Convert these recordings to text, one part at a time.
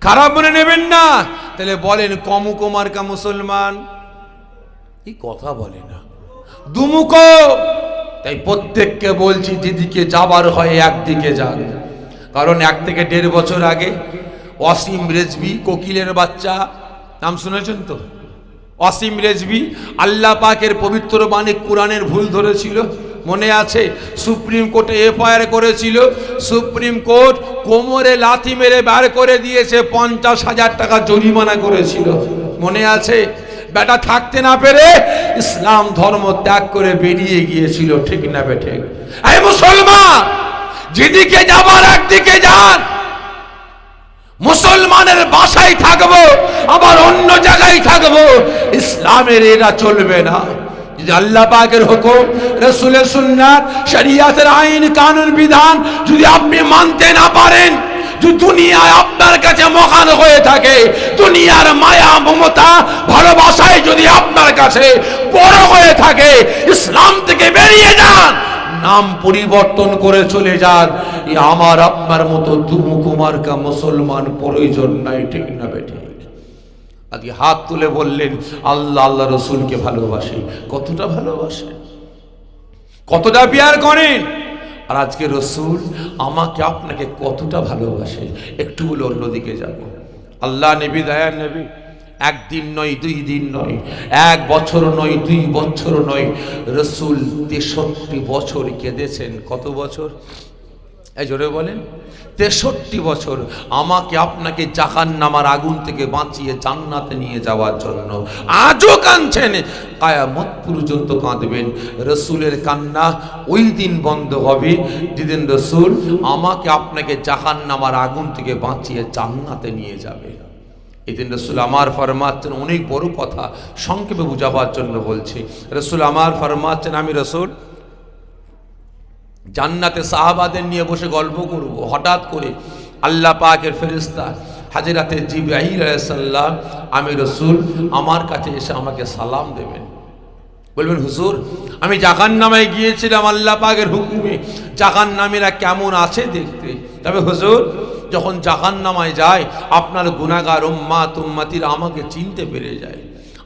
খারাপ মনে নেবেন না। তাহলে বলেন কমুকো মার্কা মুসলমান। এই কথা বলে না। দুমুকো তাই প্রত্যেককে বলছি, যেদিকে যাবার হয় একদিকে যান। কারণ এক থেকে দেড় বছর আগে অসীম রেজবি কোকিলের বাচ্চা, নাম শুনেছেন তো? অসীম রেজবি আল্লাহ পাকের পবিত্র বাণী কোরআনের ভুল ধরেছিল। মনে আছে? সুপ্রিম কোর্টে এফআইআর করেছিল। সুপ্রিম কোর্ট কোমরে লাথি মেরে বার করে দিয়েছে, পঞ্চাশ হাজার টাকা জরিমানা করেছিল। মনে আছে? বেটা থাকতে না পেরে ইসলাম ধর্ম ত্যাগ করে বেরিয়ে গিয়েছিল, ঠিক না বেঠে? এই মুসলমান, যেদিকে যাবার একদিকে যান। মুসলমানের বাসায় থাকব, আবার অন্য জায়গায় থাকব। ইসলামের এরা চলবে না। যদি আল্লাহ পাকের হুকুম, রসুলের সুন্নাত, শরিয়াতের আইন, কানুন, বিধান যদি আপনি মানতে না পারেন দুনিয়ায় আপনার কাছে মহান হয়ে থাকে, দুনিয়ার মায়া, মমতা, ভালোবাসায় যদি আপনার কাছে বড় হয়ে থাকে, ইসলাম থেকে বেরিয়ে যান, নাম পরিবর্তন করে চলে যান আমার আপনার মতো দুমুকুমার্কা মুসলমান প্রয়োজন নাই, ঠিক না বেঠিক? আজকে হাত তুলে বললেন, আল্লাহ আল্লাহ রসুলকে ভালোবাসে। কতটা ভালোবাসে? কতটা বিয়ার করেন আর আজকে রসুল আমাকে, আপনাকে কতটা ভালোবাসে? একটু বলে অন্যদিকে যাব। আল্লাহ নেবী দয়া নেবী, একদিন নয়, দুই দিন নয়, এক বছর নয়, দুই বছর নয়, রসুল তেষট্টি বছর কেঁদেছেন। কত বছর? এই জোরে বলেন, তেষট্টি বছর আমাকে আপনাকে জাহান নামার আগুন থেকে বাঁচিয়ে জান্নাতে নিয়ে যাওয়ার জন্য। আজও কাঁদছেন। কায়ামত পর্যন্ত কাঁদবেন। রসুলের কান্না ওই দিন বন্ধ হবে। যেদিন রসুল আমাকে আপনাকে জাহান নামার আগুন থেকে বাঁচিয়ে জান্নাতে নিয়ে যাবে। এদিন রসুল আমার ফরমাচ্ছেন অনেক বড় কথা সংক্ষেপে বুঝাবার জন্য বলছি। রসুল আমার ফরমাচ্ছেন, আমি রসুল জান্নাতে সাহাবাদের নিয়ে বসে গল্প করব। হঠাৎ করে আল্লাহ পাকের ফেরিস্তা হাজিরাতে জিব্রাহিল সাল্লাম আমি রসুল, আমার কাছে এসে আমাকে সালাম দেবেন। বলবেন, হুজুর, আমি জাগান নামায় গিয়েছিলাম আল্লাহ পাকের হুকুমে। জাগান নামীরা কেমন আছে দেখতে? তবে হুজুর, যখন জাহান নামায় যায়, আপনার গুণাগার উম্মা তুম্মাতির আমাকে চিনতে পেরে যায়।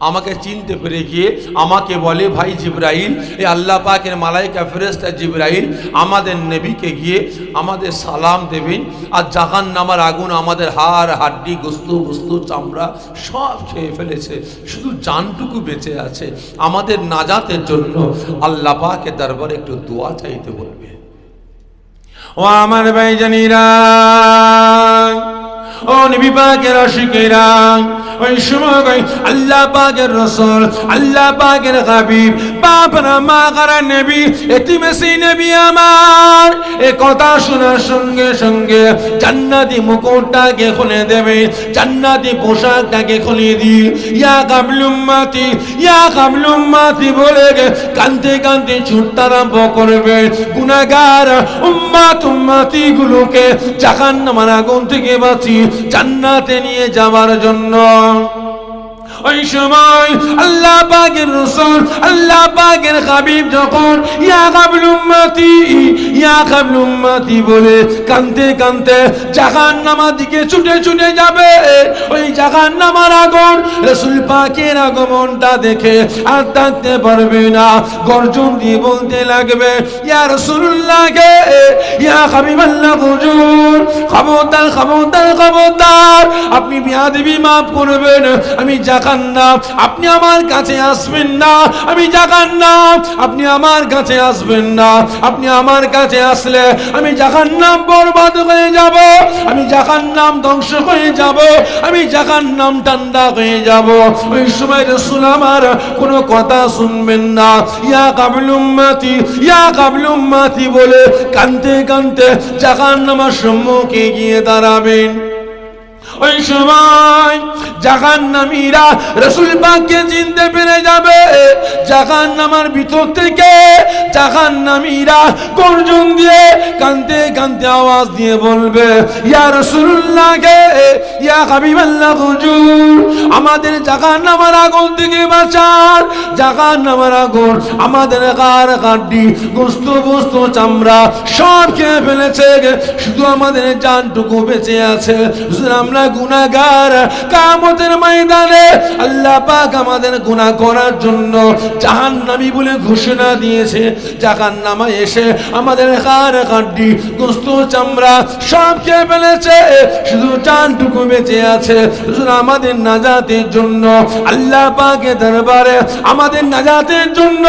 আমাকে চিনতে পেরে গিয়ে আমাকে বলে, ভাই জিব্রাইল, এ আল্লাহ পাকের মালাইকা ফেরেস্তা জিব্রাহিল আমাদের নেবিকে গিয়ে আমাদের সালাম দেবেন আর জাহান নামার আগুন আমাদের হাড়, হাড্ডি, গুস্তু গুস্তু চামড়া সব খেয়ে ফেলেছে। শুধু জানটুকু বেঁচে আছে। আমাদের নাজাতের জন্য আল্লাহ পাকের দরবারে একটু দোয়া চাইতে বলবে। ও আমার ভাই জানিরা ও নবী পাকের আশিকেরা, ওই সময় আল্লাহ পাকের রসুল, আল্লাহ পাকের হাবিব, বাপরা মা কারা নবী, এতিমেসি নবী আমার। এ কথা শোনার সঙ্গে সঙ্গে জান্নাতি মুকুটটাকে খুলে দেবে, জান্নাতি পোশাকটাকে খুলে দি। ইয়া কাবলুম্মাতি ইয়া কাবলুম্মাতি বলে কানতে কানতে ছুটতে আরম্ভ করবে। গুনাগার উম্মাত উম্মাতি গুলোকে জাহান্নামের আগুন থেকে বাঁচি জান্নাতে নিয়ে যাওয়ার জন্য। ওই সময় আল্লাহ পাকের রসুল, আল্লাহ পাকের হাবিব যখন, ইয়া কাবল উম্মতি, ইয়া কাবল উম্মতি বলে কানতে কানতে জাহান নামার দিকে ছুটে ছুটে যাবে। ওই জাহান নামার আগুন, রসুল পাকের আগমনটা দেখে আর থাকতে পারবে না, গর্জন দিয়ে বলতে লাগবে, ইয়া রসুল্লাহকে ইয়া হাবিব আল্লাহ হুজুর খবরদার খবরদার খবরদার আপনি বিয়াদেবী মাফ করবেন, আমি জাকান্নাম আপনি আমার কাছে আসবেন না, আমি জাকান্নাম আপনি আমার কাছে আসবেন না, আপনি আমার কাছে আসলে আমি জাকান্নাম বরবাদ হয়ে যাব, আমি জাকান্নাম ধ্বংস হয়ে যাব, আমি জাকান্নাম ঠান্ডা হয়ে যাব। ওই সময় রসুল আমার কোনো কথা শুনবেন না। ইয়া কাবলুম্মাতি ইয়া কাবলুম্মাতি বলে কানতে কানতে জাকান্নামার সম্মুখে গিয়ে দাঁড়াবেন। ওই সময় জাহান নামীরা রসুল পাককে চিনতে পেরে যাবে। জাহান নামার ভিতর থেকে জাহান নামীরা গর্জন দিয়ে কানতে কানতে আওয়াজ দিয়ে বলবে, ইয়া রসুল্লাহকে ইয়া হাবিবাল্লাহ, হুজুর, আমাদের জাগান নামার আগুন থেকে বাঁচান জাগান নামার আগুন আমাদের গার কাড্ডি গোস্ত বস্তু চামড়া সব খেয়ে ফেলেছে। শুধু আমাদের জানটুকু বেঁচে আছে। আমরা গুনাহগার কামতের ময়দানে আল্লাহ পাক আমাদের গুনাহ করার জন্য জাহান্নামী বলে ঘোষণা দিয়েছে। জাহান্নামায় এসে আমাদের হাড় কাড্ডি গোস্ত, চামড়া সব খেয়ে ফেলেছে। শুধু জানটুকু বেঁচে আছে। আমাদের নাজাতের জন্য আল্লাহ পাকে দরবারে আমাদের নাজাতের জন্য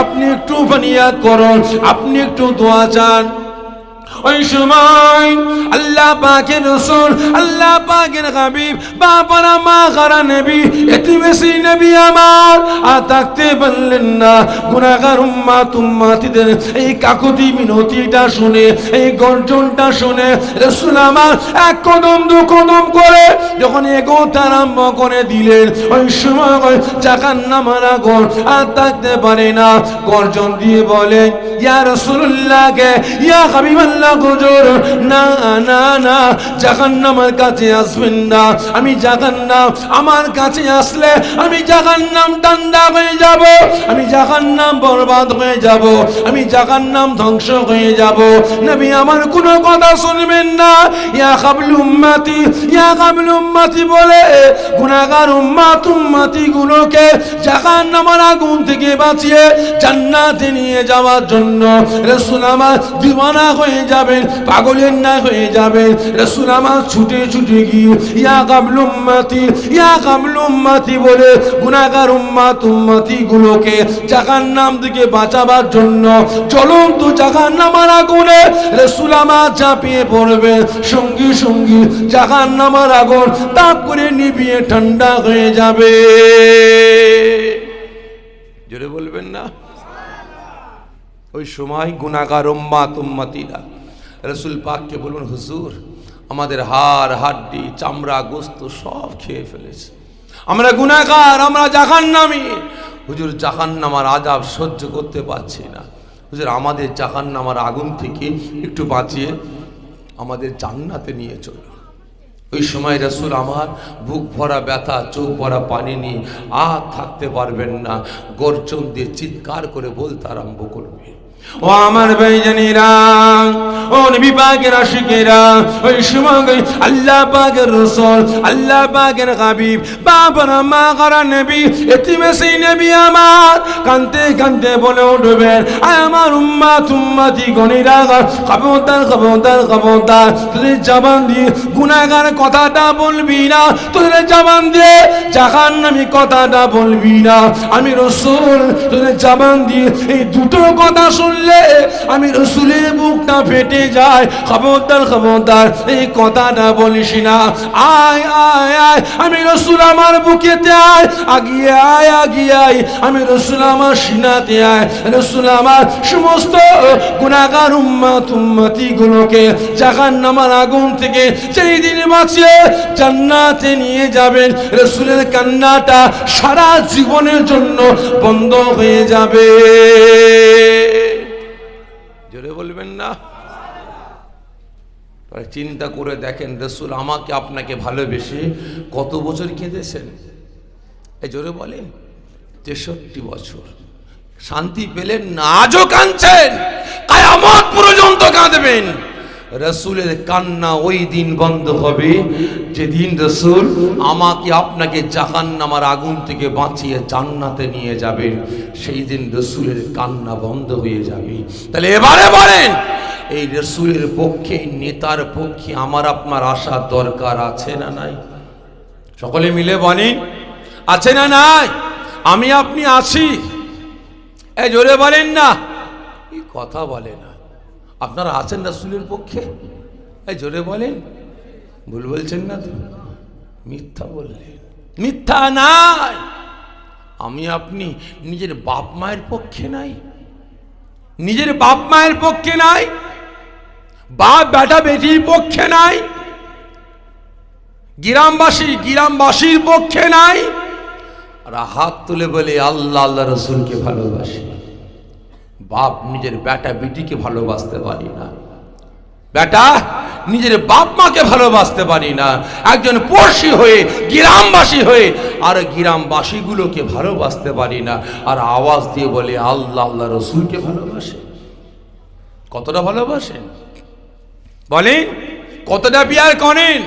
আপনি একটু ফানিয়াত করুন, আপনি একটু দোয়া চান। ওই সময় আল্লাহ পাকের রসুল, আল্লাহ পাকের হাবিব বাবারা মা, খারা নবী এটি বেশি নবী আমার, আর থাকতে পারলেন না। গুনাগার উম্মা তুম্মাতিদের এই কাকুতি মিনতিটা শুনে, এই গর্জনটা শুনে রসুল আমার এক কদম, দু কদম করে যখন এগোতে আরম্ভ করে দিলেন, ওই সময় চাকার নামার আগুন আর থাকতে পারে না। গর্জন দিয়ে বলে ইয়া রসুল্লাহকে ইয়া হাবিবাল্লাহ হুজুর, না না না জাহান্নামের কাছে আসবেন না। আমি জাহান্নাম আমার কাছে আসলে আমি জাহান্নাম ঠান্ডা হয়ে যাব। আমি জাহান্নাম বরবাদ হয়ে যাব। আমি জাহান্নাম ধ্বংস হয়ে যাব। নবী আমার কোনো কথা শুনবেন না। ইয়া কাবলু উম্মতি, ইয়া কাবলু উম্মতি বলে গুনাহগার উম্মাত উম্মতি গুলোকে জাহান্নামের আগুন থেকে বাঁচিয়ে জান্নাতে নিয়ে যাওয়ার জন্য রাসূল আমার দিওয়ানা হয়ে যাবেন, পাগলের না হয়ে যাবেন। রাসূল আমার ছুটে ছুটে গিয়ে, ইয়া কাবলু উম্মতি, ইয়া কাবলু উম্মতি বলে গুনাহগার উম্মাত উম্মতি গুলোকে জাহান্নাম থেকে বাঁচাবার জন্য জ্বলন্ত জাহান্নামের আগুনে রাসূল আমার চাপিয়ে পড়বে সঙ্গী সঙ্গী জাহান্নামের আগুন তাপ করে নিভিয়ে ঠান্ডা হয়ে যাবে। জোরে বলবেন না? ওই সময় গুনাগার উম্মাত উম্মাতিরা রসুল পাককে বলুন, হুজুর, আমাদের হাড়, হাড্ডি, চামড়া, গোস্ত সব খেয়ে ফেলেছে। আমরা গুণাকার আমরা জাহান্নামী। হুজুর, জাহান্নামার আজাব সহ্য করতে পারছি না। হুজুর, আমাদের জাহান্নামার আগুন থেকে একটু বাঁচিয়ে আমাদের জান্নাতে নিয়ে চলো। ওই সময় রসুল আমার বুক ভরা ব্যথা, চোখ ভরা পানি নিয়ে আর থাকতে পারবেন না। গর্জন দিয়ে চিৎকার করে বলতে আরম্ভ করবে। ও আমার ভাইজানিরা, ও নবী পাকের আশিকেরা ওই সময় আল্লাহ পাকের রসুল, আল্লাহ পাকের মা করা এতিমে সেই আমার বলে উঠবেন আমার উম্মা তুম্মাতি গনিরা খবরদার খবরদার খবরদার, তোদের জবান দিয়ে গুনাগার কথাটা বলবি না, তোদের জবান দিয়ে জাহান নামি কথাটা বলবি না, আমি রসুল, তোদের জবান দিয়ে এই দুটো কথা শুনলে আমি রসুলের বুকটা ফেটে যায়। খবরদার খবরদার, এই কথাটা বলিস না। আয় আয় আয়, আমি রসুল আমার বুকেতে আয়। আগিয়ে আয় আগিয়ে আয়, আমি রসুল আমার সিনাতে আয়। রসুল আমার সমস্ত গুণাগার উম্মাত উম্মাতি গুলোকে জাহান নামার আগুন থেকে সেই দিন বাঁচিয়ে জান্নাতে নিয়ে যাবেন, রসুলের কান্নাটা সারা জীবনের জন্য বন্ধ হয়ে যাবে। চিন্তা করে দেখেন রসুল আমাকে আপনাকে ভালোবেসে কত বছর কেঁদেছেন? এই জোরে বলেন, তেষট্টি বছর। শান্তি পেলেন না, আজও কাঁদছেন। কায়ামত পর্যন্ত কাঁদবেন। রসুলের কান্না ওই দিন বন্ধ হবে। যেদিন রসুল আমাকে আপনাকে জাহান্নামার আগুন থেকে বাঁচিয়ে জান্নাতে নিয়ে যাবেন, সেই দিন রসুলের কান্না বন্ধ হয়ে যাবে। তাহলে এবারে বলেন এই রসুলের পক্ষে, নেতার পক্ষে আমার আপনার আসার দরকার আছে না নাই? সকলে মিলে বলেন, আছে না নাই? আমি আপনি আছি। এ জোরে বলেন না। এই কথা বলে না? আপনারা আছেন রাসুলের পক্ষে? এই জোরে বলেন। ভুল বলছেন না তো? মিথ্যা বললেন। মিথ্যা নাই। আমি আপনি নিজের বাপ মায়ের পক্ষে নাই। নিজের বাপ মায়ের পক্ষে নাই। বাপ বেটা বেটির পক্ষে নাই, গ্রামবাসী গ্রামবাসীর পক্ষে নাই, আর হাত তুলে বলে, আল্লাহ আল্লাহ রসুলকে ভালোবাসি। বাপ নিজের বেটা বেটিকে ভালোবাসতে পারি না। বেটা নিজের বাপ মাকে ভালোবাসতে পারি না। একজন পড়শি হয়ে, গ্রামবাসী হয়ে, আর গ্রামবাসীগুলোকে ভালোবাসতে পারি না। আর আওয়াজ দিয়ে বলে, আল্লাহ আল্লাহ রসুলকে ভালোবাসে। কতটা ভালোবাসেন বলেন কতটা বিয়ার করেন?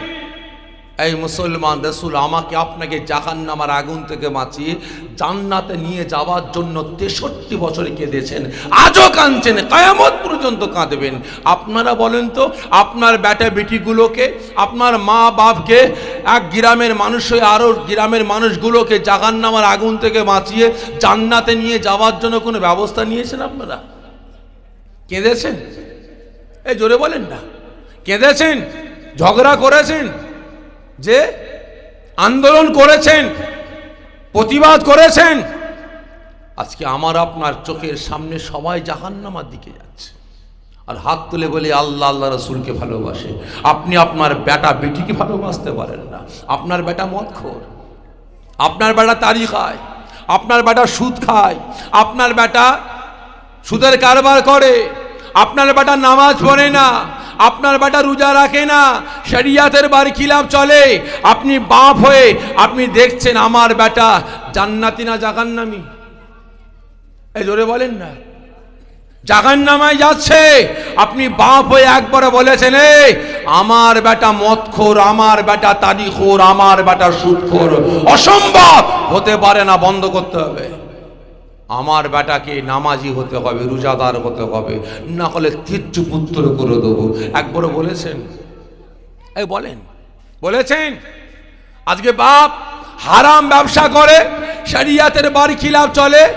এই মুসলমান রসুল, আমাকে আপনাকে জাহান নামার আগুন থেকে বাঁচিয়ে জান্নাতে নিয়ে যাওয়ার জন্য তেষট্টি বছরে কেঁদেছেন। আজও কাঁদছেন, কায়ামত পর্যন্ত কাঁদবেন। আপনারা বলেন তো, আপনার বেটা বেটিগুলোকে, আপনার মা বাপকে, এক গ্রামের মানুষ হয়ে আরও গ্রামের মানুষগুলোকে জাহান নামার আগুন থেকে বাঁচিয়ে জান্নাতে নিয়ে যাওয়ার জন্য কোনো ব্যবস্থা নিয়েছেন আপনারা? কেঁদেছেন? এই জোরে বলেন না। কেঁদেছেন, ঝগড়া করেছেন, যে আন্দোলন করেছেন, প্রতিবাদ করেছেন, আজকে আমার আপনার চোখের সামনে সবাই জাহান্নামার দিকে যাচ্ছে। আর হাত তুলে বলে, আল্লাহ আল্লাহ রসুলকে ভালোবাসে। আপনি আপনার বেটা বেটিকে ভালোবাসতে পারেন না। আপনার বেটা মদ খোর। আপনার বেটা তারি খায়। আপনার বেটা সুদ খায়। আপনার বেটা সুদের কারবার করে। আপনার বেটা নামাজ পড়ে না। আপনার বেটা রোজা রাখে না, শরিয়াতের বার খিলাফ চলে। আপনি বাপ হয়ে আপনি দেখছেন আমার বেটা জান্নাতি না জাগান্নামি এই জোরে বলেন না। জাগান নামায় যাচ্ছে। আপনি বাপ হয়ে একবারে বলেছেন এই আমার বেটা মদখোর, আমার বেটা তারিখোর, আমার বেটা সুদখোর। অসম্ভব! হতে পারে না, বন্ধ করতে হবে। আমার বেটাকে নামাজি হতে হবে, রোজাদার হতে হবে, না হলে তীর্য পুত্র করে দেবো। একবারও বলেছেন? এই বলেন। বলেছেন? আজকে বাপ হারাম ব্যবসা করে, শরিয়াতের বাড়ি খিলাফ চলে।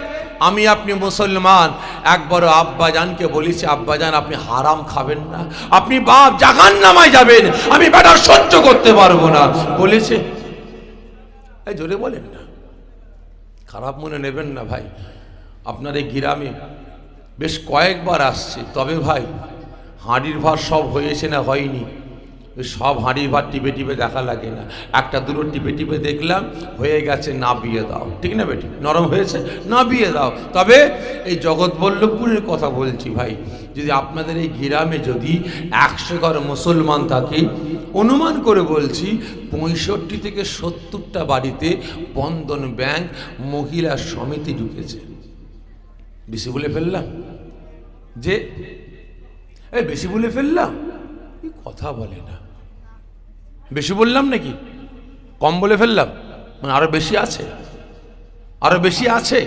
আমি আপনি মুসলমান, একবারও আব্বাজানকে বলেছি, আব্বাজান, আপনি হারাম খাবেন না। আপনি বাপ জাগান নামায় যাবেন, আমি বেটা সহ্য করতে পারব না। বলেছে? এই জোরে বলেন না। খারাপ মনে নেবেন না ভাই। আপনার এই গ্রামে বেশ কয়েকবার আসছে। তবে ভাই, হাঁড়ির ভাত সব হয়েছে না হয়নি? সব হাঁড়ির ভাত টিপে টিপে দেখা লাগে না। একটা দুটো টিপে টিপে দেখলাম, হয়ে গেছে না বিয়ে দাও। ঠিক না বেটি? নরম হয়েছে না বিয়ে দাও। তবে এই জগৎবল্লভপুরের কথা বলছি ভাই, যদি আপনাদের এই গ্রামে যদি একশো ঘর মুসলমান থাকে, অনুমান করে বলছি পঁয়ষট্টি থেকে সত্তরটা বাড়িতে বন্ধন ব্যাংক মহিলা সমিতি ঢুকেছে। বেশি বলে ফেললাম। যে, এই বেশি বলে ফেললাম? কথা বলে না। বেশি বললাম নাকি? কম বলে ফেললাম। মানে আরও বেশি আছে। আরও বেশি আছে।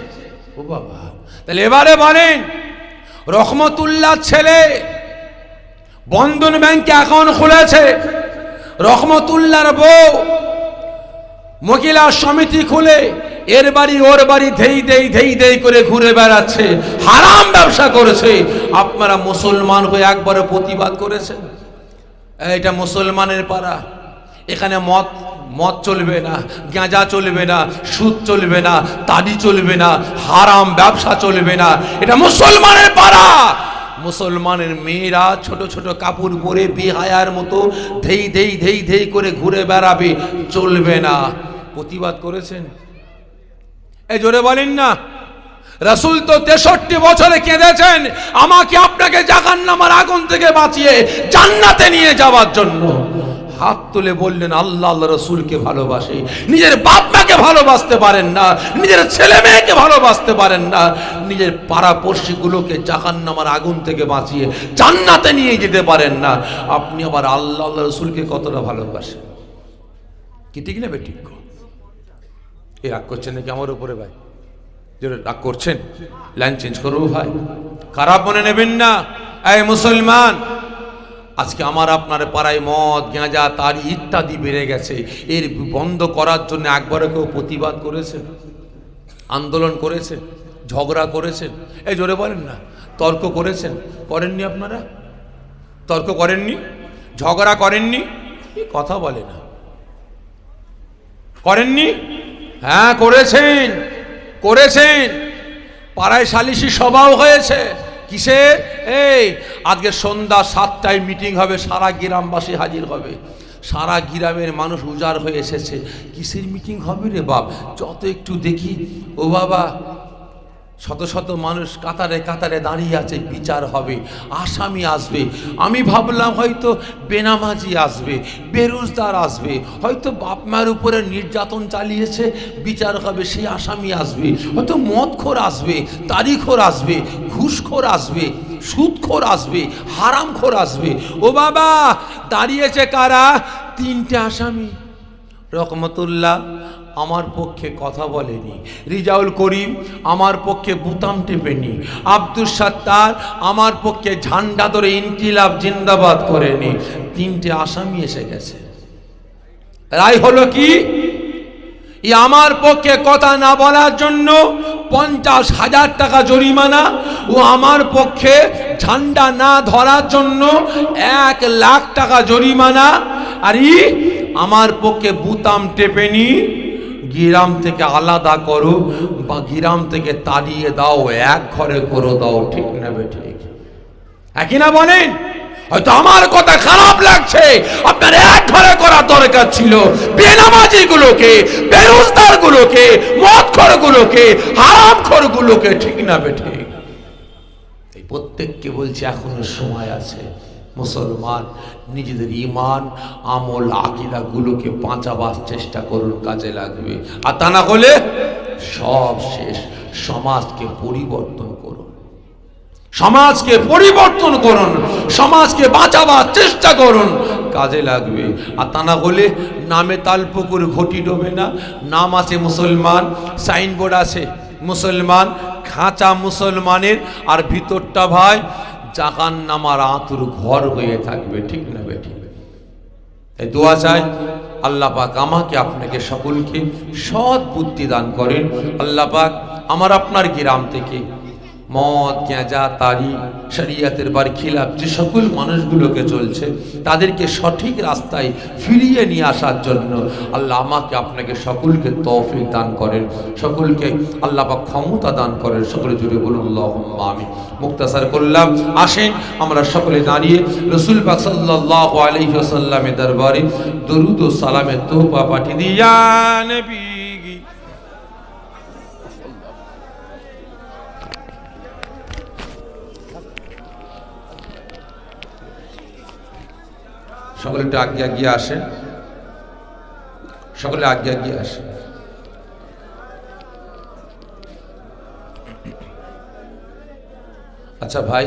ও বাবা। তাহলে এবারে বলেন রহমতুল্লাহ ছেলে বন্ধন ব্যাংকে অ্যাকাউন্ট খুলেছে। রহমতুল্লাহর বউ মহিলা সমিতি খুলে এর বাড়ি ওর বাড়ি ধেই দেই ধেই দেই করে ঘুরে বেড়াচ্ছে, হারাম ব্যবসা করেছে। আপনারা মুসলমান হয়ে একবারে প্রতিবাদ করেছেন? এটা মুসলমানের পাড়া। এখানে মদ মদ চলবে না, গাঁজা চলবে না, সুদ চলবে না তাড়ি চলবে না, হারাম ব্যবসা চলবে না। এটা মুসলমানের পাড়া। মুসলমানের মেয়েরা ছোট ছোট কাপড় পরে বিহায়ার মতো ধেই ধেই ধেই ধেই করে ঘুরে বেড়াবে, চলবে না। প্রতিবাদ করেছেন। এই জোরে বলেন না। রাসূল তো তেষট্টি বছরে কেঁদেছেন, আমাকে আপনাকে জাগান নামার আগুন থেকে বাঁচিয়ে জান্নাতে নিয়ে যাওয়ার জন্য। হাত তুলে বললেন, আল্লাহ আল্লাহ রসুলকে ভালোবাসে। নিজের বাপ ভালোবাসতে পারেন না, নিজের ছেলে মেয়েকে ভালোবাসতে পারেন না। নিজের পাড়া পড়শিগুলোকে জাহান নামার আগুন থেকে বাঁচিয়ে জান্নাতে নিয়ে যেতে পারেন না। আপনি আবার আল্লাহ আল্লাহ রসুলকে কতটা ভালোবাসেন? কি ঠিক না বেঠিক? এই রাগ করছেন নাকি আমার উপরে ভাই? রাগ করছেন লাইন চেঞ্জ করব ভাই। খারাপ মনে নেবেন না? এই মুসলমান, আজকে আমার আপনার পাড়ায় মদ, গাঁজা, তার ইত্যাদি বেড়ে গেছে। এর বন্ধ করার জন্য একবারে কেউ প্রতিবাদ করেছেন আন্দোলন করেছেন ঝগড়া করেছেন এই জোরে বলেন না। তর্ক করেছেন? করেননি আপনারা? তর্ক করেননি? ঝগড়া করেননি? কথা বলে না? করেননি? হ্যাঁ করেছেন করেছেন। পাড়ায় সালিশি সভাও হয়েছে। কিসের এই, আজকে সন্ধ্যা সাতটায় মিটিং হবে, সারা গ্রামবাসী হাজির হবে। সারা গ্রামের মানুষ উজাড় হয়ে এসেছে। কিসের মিটিং হবে রে বাপ? যত একটু দেখি। ও বাবা শত শত মানুষ কাতারে কাতারে দাঁড়িয়ে আছে, বিচার হবে, আসামি আসবে। আমি ভাবলাম হয়তো বেনামাজি আসবে বেরোজদার আসবে, হয়তো বাপ মায়ের উপরে নির্যাতন চালিয়েছে, বিচার হবে সেই আসামি আসবে। হয়তো মদখোর আসবে, তারিখোর আসবে, ঘুষখোর আসবে, সুদখোর আসবে, হারামখোর আসবে। ও বাবা, দাঁড়িয়েছে কারা? তিনটে আসামি। রহমতুল্লাহ আমার পক্ষে কথা বলেনি। রিজাউল করিম আমার পক্ষে বুতাম টেপেনি। আব্দুল সাত্তার আমার পক্ষে ঝান্ডা ধরে ইনকিলাব জিন্দাবাদ করেনি। তিনটে আসামি এসে গেছে। রায় হলো কি? আমার পক্ষে কথা না বলার জন্য পঞ্চাশ হাজার টাকা জরিমানা ও আমার পক্ষে ঝান্ডা না ধরার জন্য এক লাখ টাকা জরিমানা। আর ই আমার পক্ষে বুতাম টেপেনি। গিরাম থেকে আলাদা করো বা গিরাম থেকে তাড়িয়ে দাও, এক ঘরে করে দাও, ঠিক নেবে ঠিক একই না বলেন? হয়তো আমার কথা খারাপ লাগছে, আপনার এক ঘরে করা দরকার ছিল। বেনামাজি গুলোকে বেরোজগার গুলোকে মদ খর গুলোকে হারাম খর গুলোকে ঠিক না বেঠে এই প্রত্যেককে বলছি, এখনও সময় আছে, মুসলমান নিজেদের ইমান আমল, আকিদা গুলোকে বাঁচাবার চেষ্টা করুন, কাজে লাগবে। আর তা না হলে সব শেষ। সমাজকে পরিবর্তন করুন। সমাজকে পরিবর্তন করুন। সমাজকে বাঁচাবার চেষ্টা করুন, কাজে লাগবে। আর তা না হলে নামে তালপুকুর ঘটি ডোবে না। নাম আছে মুসলমান, সাইনবোর্ড আছে মুসলমান, খাঁচা মুসলমানের, আর ভিতরটা ভাই জাকান নামার আঁতুর ঘর হয়ে থাকবে, ঠিক না? এই দোয়া চাই, আল্লাহ পাক আমাকে আপনাকে সকলকে সৎ বুদ্ধি দান করেন। আল্লাহ পাক আমার আপনার গ্রাম থেকে মদ গেঁজা তারি, শরিয়াতের বার খিলাফ যে সকল মানুষগুলোকে চলছে, তাদেরকে সঠিক রাস্তায় ফিরিয়ে নিয়ে আসার জন্য আল্লাহ আমাকে আপনাকে সকলকে তৌফিক দান করেন, সকলকে আল্লাহ পাক ক্ষমতা দান করেন, সকলে জুড়ে বলুন আমি মুক্তাসার করলাম, আসেন, আমরা সকলে দাঁড়িয়ে, রসুল পাক সাল্লাহ দরবারে দরুদ ও সালামের তোহপা পাঠিয়ে দিই। সকলে একটু আগে আগিয়ে আসে। সকলে আগে আগিয়ে আসে। আচ্ছা ভাই,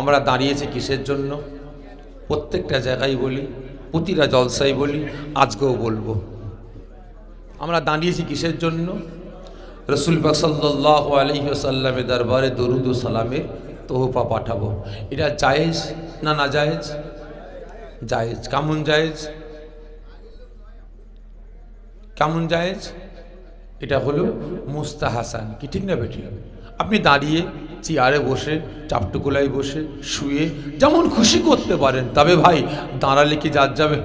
আমরা দাঁড়িয়েছি কিসের জন্য? প্রত্যেকটা জায়গায় বলি, প্রতিটা জলসাই বলি, আজকেও বলব। আমরা দাঁড়িয়েছি কিসের জন্য? রসুল পাক সাল্লাহ আলহিসাল্লামের দরবারে দরুদ সালামের তোহফা পাঠাবো। এটা জায়েজ না না জায়েজ জায়েজ। কেমন জায়েজ? কেমন জায়েজ? এটা হলো মুস্তাহাসান। কি ঠিক না বেটি? আপনি দাঁড়িয়ে চেয়ারে বসে, চাপটুকুলায় বসে, শুয়ে যেমন খুশি করতে পারেন। তবে ভাই, দাঁড়ালে কি যার যাবে?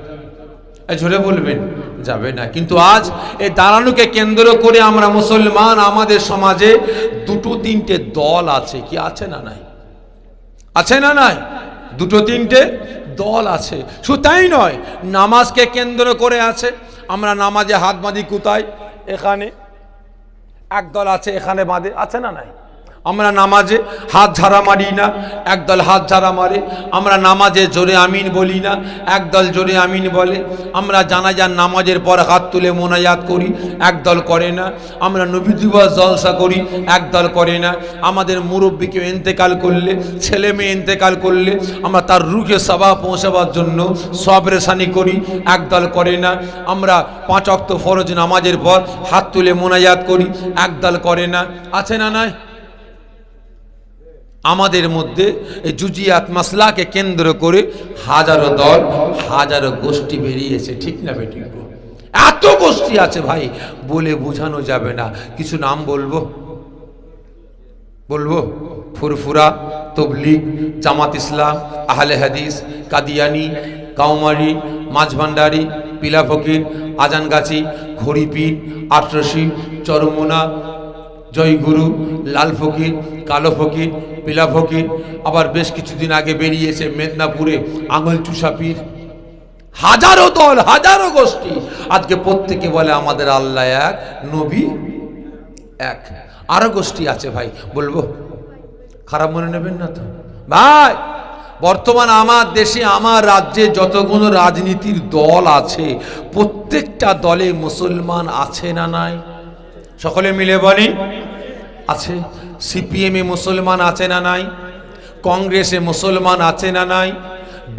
ঝরে বলবেন, যাবে না। কিন্তু আজ এই দাঁড়ানোকে কেন্দ্র করে আমরা মুসলমান, আমাদের সমাজে দুটো তিনটে দল আছে। কি আছে না নাই? আছে না নাই? দুটো তিনটে দল আছে। শুধু তাই নয়, নামাজকে কেন্দ্র করে আছে। আমরা নামাজে হাত বাঁধি কোথায়? এখানে। একদল আছে, এখানে বাঁধে। আছে না নাই? আমরা নামাজে হাত ঝাড়া মারি না, একদল হাত ঝাড়া মারে, আমরা নামাজে জোরে আমিন বলি না, একদল জোরে আমিন বলে, আমরা জানাজার নামাজের পর হাত তুলে মোনাজাত করি, একদল করে না, আমরা নবী দিবস জলসা করি, একদল করে না, আমাদের মুরব্বীকে এন্তেকাল করলে, ছেলে মেয়ে এন্তেকাল করলে, আমরা তার রুখে সভা পৌঁছাবার জন্য সব রেশানি করি, একদল করে না, আমরা পাঁচ অক্ত ফরজ নামাজের পর হাত তুলে মোনাজাত করি, একদল করে না, আছে না নয় আমাদের মধ্যে এই জুজিয়াত মাসলাকে কেন্দ্র করে হাজারো দল, হাজারো গোষ্ঠী বেরিয়েছে, ঠিক না বেটি এত গোষ্ঠী আছে ভাই, বলে বোঝানো যাবে না। কিছু নাম বলব? বলব? ফুরফুরা, তবলিগ, জামাত ইসলাম, আহলে হাদিস, কাদিয়ানি কাউমারি মাঝভান্ডারি পিলা ফকির আজানগাছি, ঘড়িপীর, আটরশি, চরমোনা জয়গুরু লাল ফকির, কালো ফকির, পিলা ফকির। আবার বেশ কিছুদিন আগে বেরিয়েছে মেদিনীপুরে আঙুল চুষাপির হাজারো দল, হাজারো গোষ্ঠী। আজকে প্রত্যেকে বলে আমাদের আল্লাহ এক, নবী এক। আরও গোষ্ঠী আছে ভাই, বলব? খারাপ মনে নেবেন না তো? ভাই, বর্তমান আমার দেশে, আমার রাজ্যে যতগুলো রাজনীতির দল আছে, প্রত্যেকটা দলে মুসলমান আছে না নাই? সকলে মিলে বলি আছে, সিপিএমে মুসলমান আছে না নাই? কংগ্রেসে মুসলমান আছে না নাই?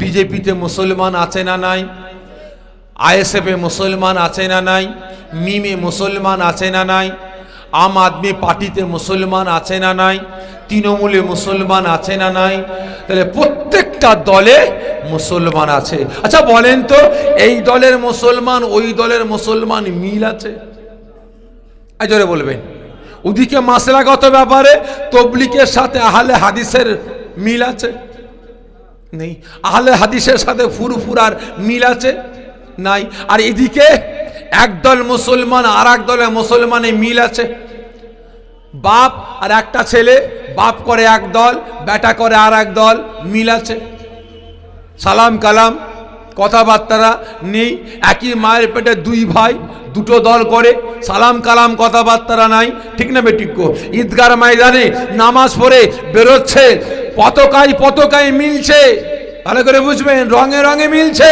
বিজেপিতে মুসলমান আছে না নাই? আইএসএফে মুসলমান আছে না নাই? মিমে মুসলমান আছে না নাই? আম আদমি পার্টিতে মুসলমান আছে না নাই? তৃণমূলে মুসলমান আছে না নাই? তাহলে প্রত্যেকটা দলে মুসলমান আছে। আচ্ছা বলেন তো, এই দলের মুসলমান, ওই দলের মুসলমান মিল আছে? জোরে বলবেন। ওদিকে মাসলাগত ব্যাপারে তবলিকের সাথে আহলে হাদিসের মিল আছে? নেই। আহলে হাদিসের সাথে ফুরফুরার মিল আছে? নাই। আর এদিকে একদল মুসলমান আর এক দলের মুসলমানে মিল আছে? বাপ আর একটা ছেলে, বাপ করে এক দল, বেটা করে আর এক দল, মিল আছে? সালাম কালাম কথাবার্তারা নেই। একই মায়ের পেটে দুই ভাই, দুটো দল করে। সালাম কালাম কথাবার্তারা নাই। ঠিক না বেটিক্য ঈদগার ময়দানে নামাজ পড়ে বেরোচ্ছে। পতকায় পতকায় মিলছে। ভালো করে বুঝবেন, রঙে রঙে মিলছে।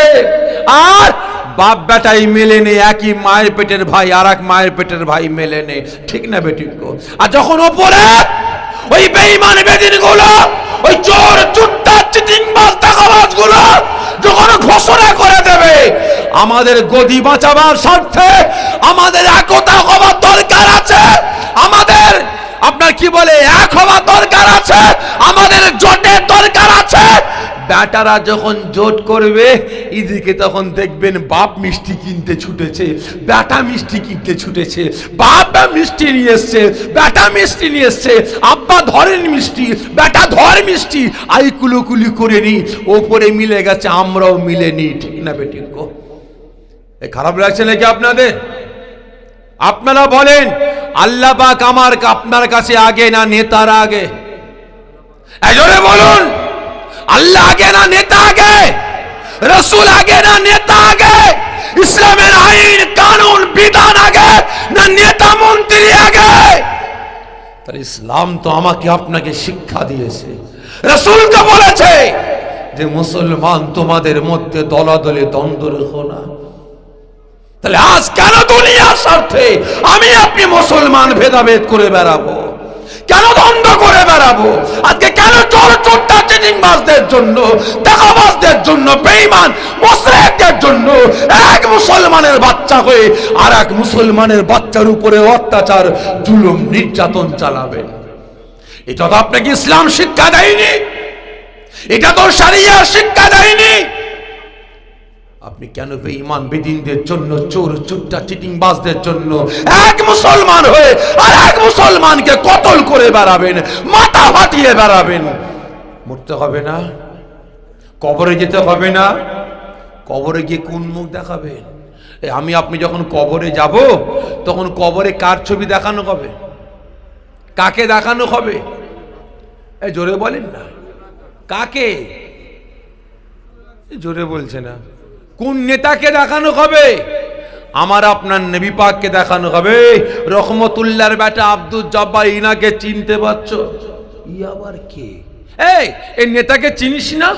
আর বাপ বেটাই মেলে নে একই মায়ের পেটের ভাই আর এক মায়ের পেটের ভাই মেলে নে ঠিক না বেটিক্য আর যখন ওপরে, ওই বেইমান বেদিনগুলো ওই চোর চুট্টা চিটিংবাজ টাকাবাজগুলো যখন ঘোষণা করে দেবে আমাদের গদি বাঁচাবার স্বার্থে আমাদের একতা হওয়ার দরকার আছে আমাদের আপনার কি বলে, এক হওয়ার দরকার আছে, আমাদের জোটের দরকার আছে। বেটারা যখন জোট করবে, এদিকে তখন দেখবেন বাপ মিষ্টি কিনতে ছুটেছে বেটা মিষ্টি কিনতে ছুটেছে, বাপ মিষ্টি নিয়ে এসছে বেটা মিষ্টি নিয়ে এসছে, আব্বা ধরেন মিষ্টি বেটা ধর মিষ্টি, আই কুলুকুলি করে নি, ওপরে মিলে গেছে, আমরাও মিলে নি, ঠিক না বেটিক এ খারাপ লাগছে নাকি আপনাদের? আপনারা বলেন আল্লাহ পাক আমার আপনার কাছে আগে না নেতারা আগে? এজনে বলুন। আল্লাহ আগে না নেতা আগে? রসুল আগে না নেতা আগে? ইসলামের আইন, কানুন, বিধান আগে না নেতা মন্ত্রী আগে? তাহলে ইসলাম তো আমাকে আপনাকে শিক্ষা দিয়েছে। রসুলকে বলেছে যে, মুসলমান তোমাদের মধ্যে দলাদলে, দ্বন্দ্ব রেখো না। তাহলে আজ কেন দুনিয়ার স্বার্থে আমি আপনি মুসলমান ভেদাভেদ করে বেড়াবো? কেন দ্বন্দ্ব করে বেড়াবো? আজকে কেন চোর, চোরটা চিটিংবাজদের জন্য টাকাবাজদের জন্য, বেঈমান মুশরিকদের জন্য এক মুসলমানের বাচ্চা হয়ে আর এক মুসলমানের বাচ্চার উপরে অত্যাচার, জুলুম, নির্যাতন চালাবেন এটা তো আপনাকে ইসলাম শিক্ষা দেয়নি। এটা তো সারিয়া শিক্ষা দেয়নি। আপনি কেন বেঈমান বেদিনদের জন্য, চোর, চুট্টা, চিটিংবাজদের জন্য এক মুসলমান হয়ে আর এক মুসলমানকে কতল করে বেড়াবেন, মাথা ফাটিয়ে বেড়াবেন? মরতে হবে না? কবরে যেতে হবে না? কবরে গিয়ে কোন মুখ দেখাবেন? আমি, আপনি যখন কবরে যাব, তখন কবরে কার ছবি দেখানো হবে? কাকে দেখানো হবে? এ, জোরে বলেন না। কাকে? জোরে বলছে না। কোন নেতাকে দেখানো হবে? আমার আপনার নবী পাককে দেখানো হবে। রহমতুল্লাহর বেটা আব্দুল জব্বার ইনাকে চিনতে পারছ? ই আবার কে? এই এই নেতাকে চিনিস না?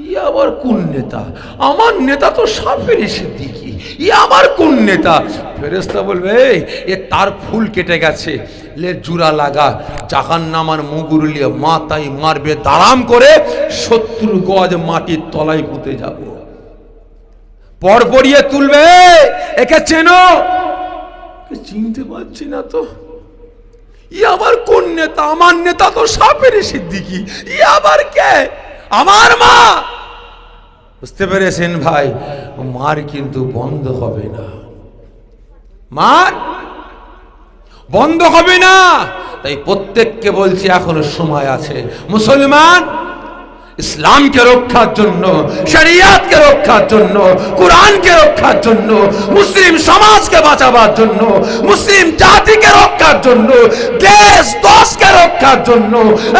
ই আবার কোন নেতা? আমার নেতা তো সাপের সিদ্দিকি ই আবার কোন নেতা? ফেরেস্তা বলবে "এই, এ তার ফুল কেটে গেছে। লে জুরা লাগা। জাহান নামার মুগুর লিয়ে মাথায় মারবে দাঁড়াম করে শত্রু গজ মাটির তলায় পুঁতে যাব। পর পড়িয়ে তুলবে। একে চেনো? চিনতে পারছি না তো। ই আবার কোন নেতা? আমার নেতা তো সাপের সিদ্দিকি। ই আবার কে? আমার মা! বুঝতে পেরেছেন ভাই? মার কিন্তু বন্ধ হবে না। মার বন্ধ হবে না। তাই প্রত্যেককে বলছি এখনও সময় আছে। মুসলমান ইসলামকে রক্ষার জন্য, শরিয়াতকে রক্ষার জন্য, কোরআনকে রক্ষার জন্য, মুসলিম সমাজকে বাঁচাবার জন্য, মুসলিম জাতিকে রক্ষার জন্য, দেশ দশকে রক্ষার জন্য।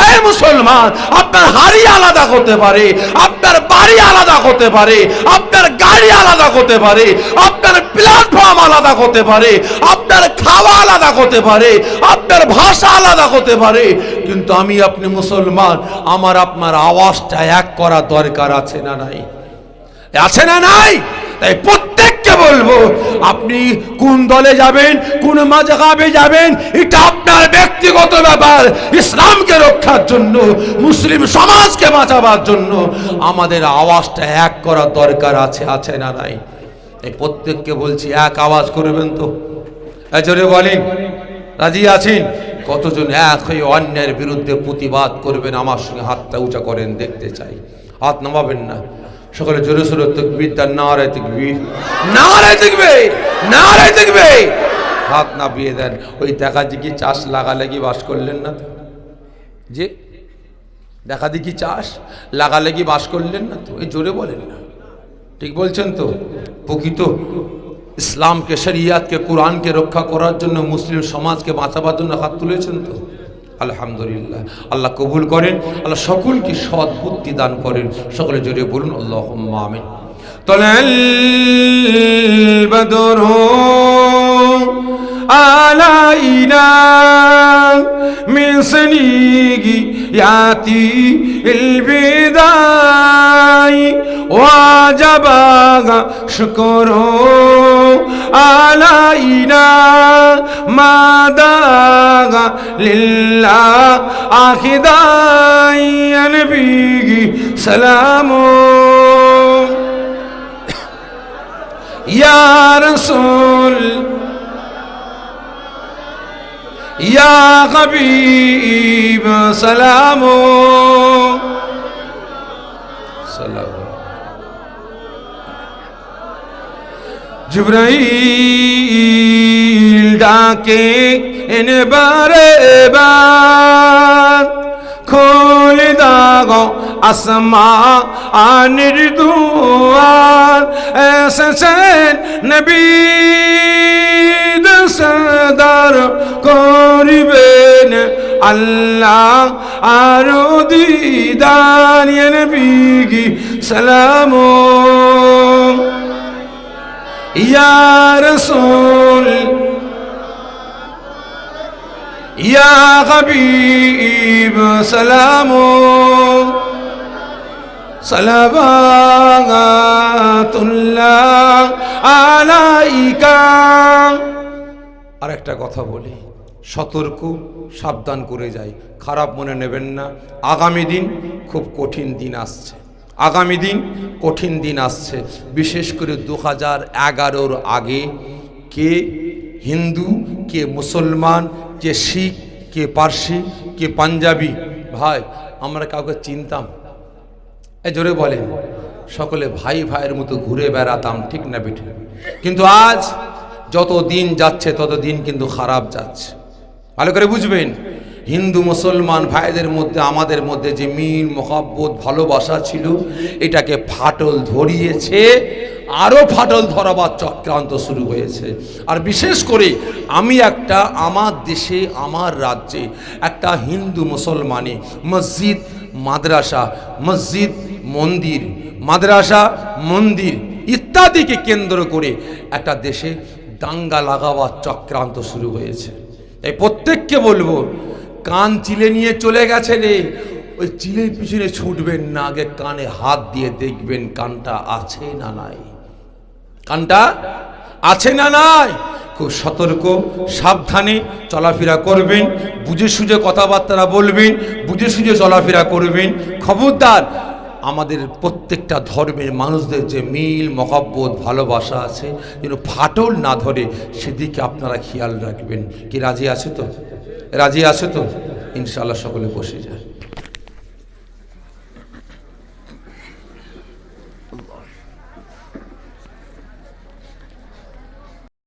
এই মুসলমান, আপনার হাড়ি আলাদা হতে পারে, আপনার বাড়ি আলাদা হতে পারে, আপনার গাড়ি আলাদা হতে পারে, আপনার প্ল্যাটফর্ম আলাদা হতে পারে, আপনার খাওয়া আলাদা হতে পারে, আপনার ভাষা আলাদা হতে পারে। কিন্তু আমি আপনি মুসলমান, আমার আপনার আওয়াজটা এক করা দরকার আছে না নাই? আছে না নাই? তাই প্রত্যেককে বলব, আপনি কোন দলে যাবেন, কোন মাঝহাবে যাবেন, এটা আপনার ব্যক্তিগত ব্যাপার। ইসলামকে রক্ষার জন্য, মুসলিম সমাজকে বাঁচাবার জন্য আমাদের আওয়াজটা এক করার দরকার আছে আছে না নাই? এই প্রত্যেককে বলছি, এক আওয়াজ করবেন তো? এজরে বলেন। রাজি আছেন? কতজন এক হয়ে অন্যের বিরুদ্ধে প্রতিবাদ করবেন, আমার সঙ্গে হাতটা উঁচা করেন, দেখতে চাই। হাত নামাবেন না। সকলে জোরে সোরে তকবির, তার নারায় তকবির। নারায় দেখবে নারায় দেখবে হাত না বিয়ে দেন। ওই দেখা কি চাষ লাগালাগি বাস করলেন না যে দেখা দেখি চাষ লাগালাগি বাস করলেন না তো? এই জোরে বলেন না। ঠিক বলছেন তো? প্রকৃত ইসলামকে শরিয়াতকে কোরআনকে রক্ষা করার জন্য মুসলিম সমাজকে বাঁচাবার জন্য হাত তুলেছেন তো আলহামদুলিল্লাহ আল্লাহ কবুল করেন আল্লাহ সকলকে সৎ বুদ্ধি দান করেন সকলে জড়িয়ে বলুন আল্লাহ আমিন তলাল বদর علينا من سنيات البداي وجب شكر علينا ما داغ لله آخداي يا نبي سلام يا رسول يا حبيب سلام سلام جبرائيل ڈاکے ان بارے بار کھول داغوں আসমা আনির দুয়ার এসেছেন নবী সদার করিবেন আল্লাহ আরও দিদার নবী সালাম। ইয়া রসুল, ইয়া হাবিব সালাম। আলাইকা। আর একটা কথা বলি, সতর্ক, সাবধান করে যাই। খারাপ মনে নেবেন না। আগামী দিন খুব কঠিন দিন আসছে। আগামী দিন কঠিন দিন আসছে। বিশেষ করে দু হাজার এগারোর আগে কে হিন্দু, কে মুসলমান, কে শিখ, কে পার্সি, কে পাঞ্জাবি। ভাই, আমরা কাউকে চিনতাম। এ জোরে বলেন, সকলে ভাই ভাইয়ের মতো ঘুরে বেড়াতাম ঠিক না বেঠে কিন্তু আজ যত দিন যাচ্ছে, তত দিন কিন্তু খারাপ যাচ্ছে। ভালো করে বুঝবেন, হিন্দু, মুসলমান ভাইদের মধ্যে, আমাদের মধ্যে যে মিল, মহাব্বত, ভালোবাসা ছিল, এটাকে ফাটল ধরিয়েছে আরও ফাটল ধরাবার চক্রান্ত শুরু হয়েছে। আর বিশেষ করে আমি একটা আমার দেশে, আমার রাজ্যে একটা হিন্দু, মুসলমানে মসজিদ, মাদ্রাসা, মসজিদ মন্দির, মাদ্রাসা, মন্দির ইত্যাদিকে কেন্দ্র করে একটা দেশে দাঙ্গা লাগাবার চক্রান্ত শুরু হয়েছে। তাই প্রত্যেককে বলব, কান চিলে নিয়ে চলে গেছে রে। ওই চিলের পিছনে ছুটবেন না, আগে কানে হাত দিয়ে দেখবেন কানটা আছে না নাই। কানটা আছে না নাই? খুব সতর্ক, সাবধানে চলাফেরা করবেন, বুঝে সুঝে কথাবার্তা বলবেন, বুঝে সুঝে চলাফেরা করবেন। খবরদার আমাদের প্রত্যেকটা ধর্মের মানুষদের যে মিল, মহাব্বত, ভালোবাসা আছে, যেন ফাটল না ধরে সেদিকে আপনারা খেয়াল রাখবেন। কি রাজি আছে তো? রাজি আছে তো? ইনশাল্লাহ সকলে বসে যায়